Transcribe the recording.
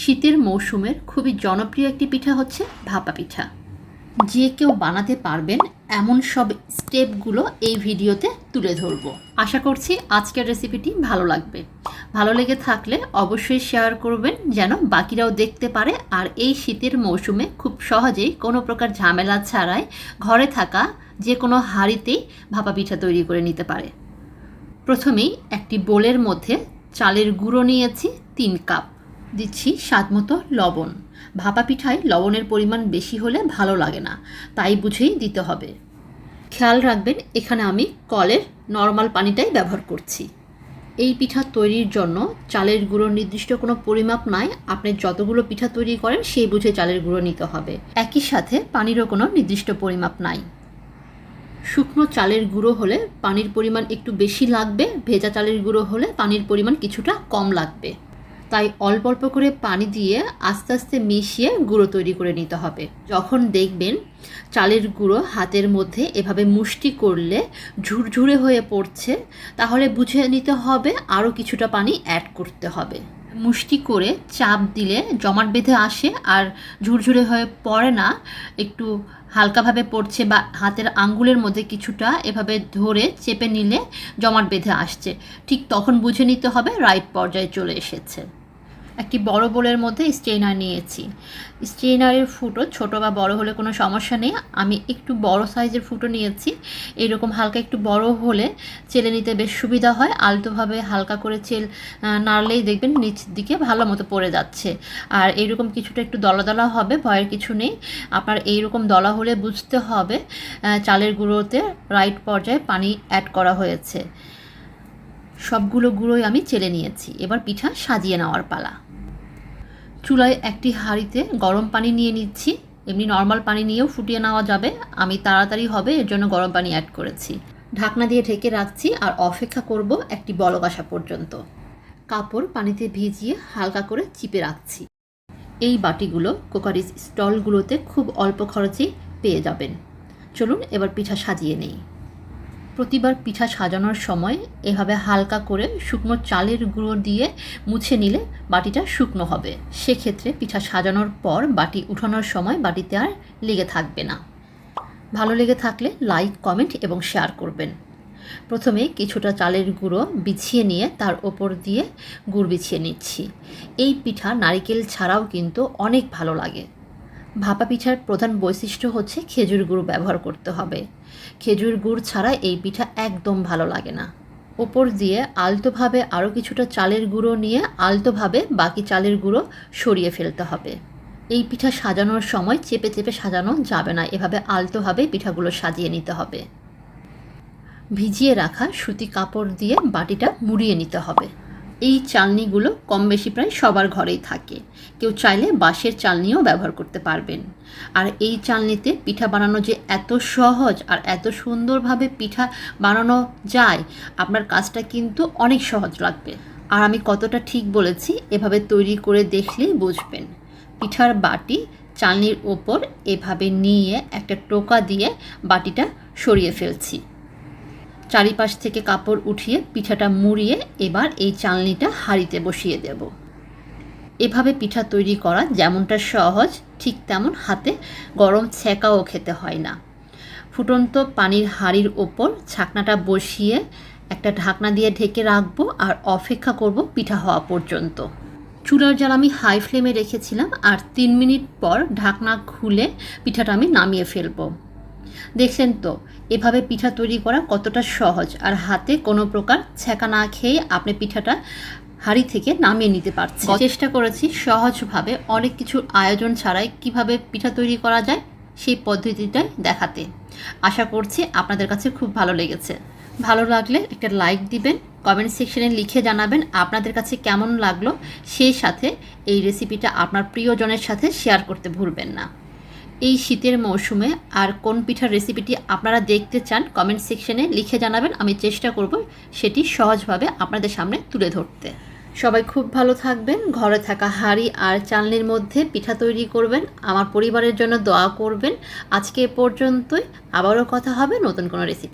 শীতের মৌসুমের খুবই জনপ্রিয় একটি পিঠা হচ্ছে ভাপা পিঠা। যে কেউ বানাতে পারবেন এমন সব স্টেপগুলো এই ভিডিওতে তুলে ধরবো। আশা করছি আজকের রেসিপিটি ভালো লাগবে। ভালো লেগে থাকলে অবশ্যই শেয়ার করবেন যেন বাকিরাও দেখতে পারে আর এই শীতের মৌসুমে খুব সহজেই কোনো প্রকার ঝামেলা ছাড়াই ঘরে থাকা যে কোনো হাঁড়িতেই ভাপা পিঠা তৈরি করে নিতে পারে। প্রথমেই একটি বোলের মধ্যে চালের গুঁড়ো নিয়েছি তিন কাপ। দিচ্ছি স্বাদমতো লবণ। ভাপা পিঠায় লবণের পরিমাণ বেশি হলে ভালো লাগে না, তাই বুঝেই দিতে হবে। খেয়াল রাখবেন, এখানে আমি কলের নর্মাল পানিটাই ব্যবহার করছি। এই পিঠা তৈরির জন্য চালের গুঁড়ো নির্দিষ্ট কোনো পরিমাপ নাই, আপনি যতগুলো পিঠা তৈরি করেন সেই বুঝে চালের গুঁড়ো নিতে হবে। একই সাথে পানিরও কোনো নির্দিষ্ট পরিমাপ নাই। শুকনো চালের গুঁড়ো হলে পানির পরিমাণ একটু বেশি লাগবে, ভেজা চালের গুঁড়ো হলে পানির পরিমাণ কিছুটা কম লাগবে। তাই অল্প অল্প করে পানি দিয়ে আস্তে আস্তে মিশিয়ে গুঁড়ো তৈরি করে নিতে হবে। যখন দেখবেন চালের গুঁড়ো হাতের মধ্যে এভাবে মুষ্টি করলে ঝুরঝুরে হয়ে পড়ছে, তাহলে বুঝে নিতে হবে আরও কিছুটা পানি অ্যাড করতে হবে। মুষ্টি করে চাপ দিলে জমাট বেঁধে আসে আর ঝুরঝুরে হয়ে পড়ে না, একটু হালকাভাবে পড়ছে বা হাতের আঙ্গুলের মধ্যে কিছুটা এভাবে ধরে চেপে নিলে জমাট বেঁধে আসছে। ঠিক তখন বুঝে নিতে হবে রাইট পর্যায়ে চলে এসেছে। একটি বড় বোলের মধ্যে স্ট্রেনার নিয়েছি। স্ট্রেনারের ফুটো ছোট বা বড় হলে কোনো সমস্যা নেই। আমি একটু বড় সাইজের ফুটো নিয়েছি। এরকম হালকা একটু বড় হলে চেলে নিতে বেশ সুবিধা হয়। আলতোভাবে হালকা করে চেল নাড়লেই দেখবেন নিচ দিকে ভালো মতো পড়ে যাচ্ছে। আর এরকম কিছুটা একটু দলা দলা হবে, ভয়ের কিছু নেই। আপনার এইরকম দলা হলে বুঝতে হবে চালের গুঁড়োতে রাইট পর্যায়ে পানি অ্যাড করা হয়েছে। সবগুলো গুঁড়োই আমি চেলে নিয়েছি। এবার পিঠা সাজিয়ে নেওয়ার পালা। চুলায় একটি হাঁড়িতে গরম পানি নিয়ে নিচ্ছি। এমনি নর্মাল পানি নিয়েও ফুটিয়ে নেওয়া যাবে। আমি তাড়াতাড়ি হবে, এর জন্য গরম পানি অ্যাড করেছি। ঢাকনা দিয়ে ঢেকে রাখছি আর অপেক্ষা করব একটি বলক আসা পর্যন্ত। কাপড় পানিতে ভিজিয়ে হালকা করে চিপে রাখছি। এই বাটিগুলো কোকারিজ স্টলগুলোতে খুব অল্প খরচেই পেয়ে যাবেন। চলুন এবার পিঠা সাজিয়ে নেই। প্রতিবার পিঠা সাজানোর সময় এভাবে হালকা করে শুকনো চালের গুঁড়ো দিয়ে মুছে নিলে বাটিটা শুকনো হবে। সেক্ষেত্রে পিঠা সাজানোর পর বাটি উঠানোর সময় বাটিতে আর লেগে থাকবে না। ভালো লেগে থাকলে লাইক কমেন্ট এবং শেয়ার করবেন। প্রথমে কিছুটা চালের গুঁড়ো বিছিয়ে নিয়ে তার ওপর দিয়ে গুড় বিছিয়ে নিচ্ছি। এই পিঠা নারিকেল ছাড়াও কিন্তু অনেক ভালো লাগে। ভাপা পিঠার প্রধান বৈশিষ্ট্য হচ্ছে খেজুর গুঁড়ো ব্যবহার করতে হবে। খেজুর গুড় ছাড়া এই পিঠা একদম ভালো লাগে না। ওপর দিয়ে আলতোভাবে আরও কিছুটা চালের গুঁড়ো নিয়ে আলতোভাবে বাকি চালের গুঁড়ো সরিয়ে ফেলতে হবে। এই পিঠা সাজানোর সময় চেপে চেপে সাজানো যাবে না, এভাবে আলতোভাবে পিঠাগুলো সাজিয়ে নিতে হবে। ভিজিয়ে রাখা সুতি কাপড় দিয়ে বাটিটা মুড়িয়ে নিতে হবে। এই চালনিগুলো কম বেশি প্রায় সবার ঘরেই থাকে। কেউ চাইলে বাঁশের চালনিও ব্যবহার করতে পারবেন। আর এই চালনিতে পিঠা বানানো যে এত সহজ আর এত সুন্দরভাবে পিঠা বানানো যায়, আপনার কাজটা কিন্তু অনেক সহজ লাগবে। আর আমি কতটা ঠিক বলেছি, এভাবে তৈরি করে দেখলেই বুঝবেন। পিঠার বাটি চালনির ওপর এভাবে নিয়ে একটা টোকা দিয়ে বাটিটা সরিয়ে ফেলছি। চারিপাশ থেকে কাপড় উঠিয়ে পিঠাটা মুড়িয়ে এবার এই চালনিটা হাঁড়িতে বসিয়ে দেব। এভাবে পিঠা তৈরি করা যেমনটা সহজ, ঠিক তেমন হাতে গরম ছেঁকাও খেতে হয় না। ফুটন্ত পানির হাঁড়ির ওপর ছাকনাটা বসিয়ে একটা ঢাকনা দিয়ে ঢেকে রাখব আর অপেক্ষা করব পিঠা হওয়া পর্যন্ত। চুলার জাল আমি হাই ফ্লেমে রেখেছিলাম আর তিন মিনিট পর ঢাকনা খুলে পিঠাটা আমি নামিয়ে ফেলব। দেখলেন তো এভাবে পিঠা তৈরি করা কতটা সহজ? আর হাতে কোনো প্রকার ছ্যাঁকা না খেয়ে আপনি পিঠাটা হাঁড়ি থেকে নামিয়ে নিতে পারছেন। চেষ্টা করেছি সহজভাবে অনেক কিছুর আয়োজন ছাড়াই কীভাবে পিঠা তৈরি করা যায় সেই পদ্ধতিটাই দেখাতে। আশা করছি আপনাদের কাছে খুব ভালো লেগেছে। ভালো লাগলে একটা লাইক দিবেন কমেন্ট সেকশনে লিখে জানাবেন আপনাদের কাছে কেমন লাগল সেই সাথে এই রেসিপিটা আপনার প্রিয়জনের সাথে শেয়ার করতে ভুলবেন না। এই শীতের মৌসুমে আর কোন পিঠার রেসিপিটি আপনারা দেখতে চান কমেন্ট সেকশনে লিখে জানাবেন, আমি চেষ্টা করব সেটি সহজভাবে আপনাদের সামনে তুলে ধরতে। সবাই খুব ভালো থাকবেন, ঘরে থাকা হাড়ি আর চালনির মধ্যে পিঠা তৈরি করবেন, আমার পরিবারের জন্য দোয়া করবেন। আজকে এ পর্যন্তই, আবারও কথা হবে নতুন কোনো রেসিপি